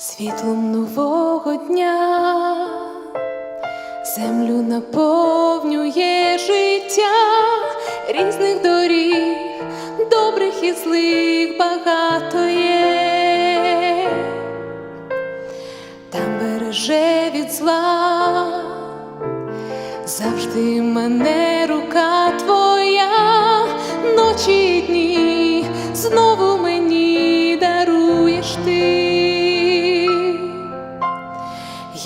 світлом нового дня, землю наповнює життя різних доріг, добрих і злих багато є, там береже від зла, завжди мене рука твоя, ночі й дні знову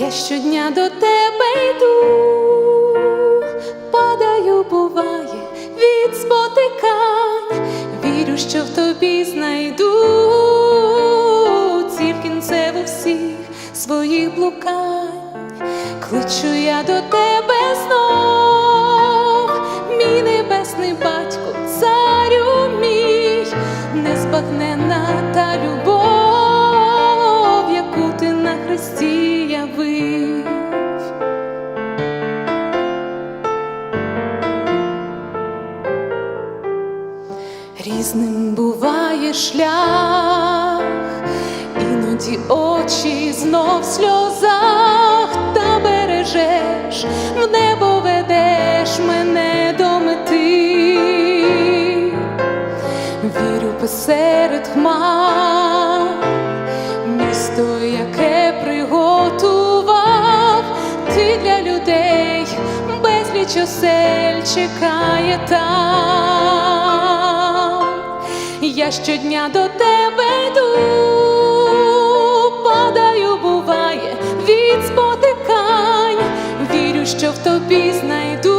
Я щодня до тебе йду, падаю, буває від спотикань, вірю, що в тобі знайду ціль кінцеву всіх своїх блукань, кличу я до тебе знов, мій небесний батько, царю мій, незбагненна та Різним буває шлях, іноді очі знов в сльозах, та бережеш, в небо ведеш мене до мети. Вірю посеред хмар, місто, яке приготував, ти для людей безліч осель чекає там. Я щодня до тебе йду, падаю, буває від спотикань, вірю, що в тобі знайду.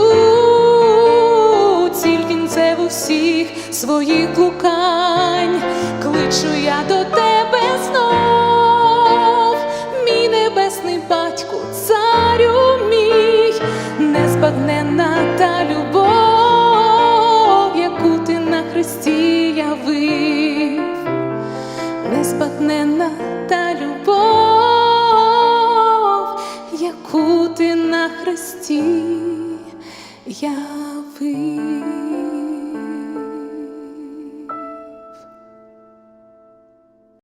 Ціль кінцеву всіх своїх блукань, кличу я до тебе знов, мій небесний батьку, царю мій, незбагненна та незбагненна та любов, яку ти на хресті явив.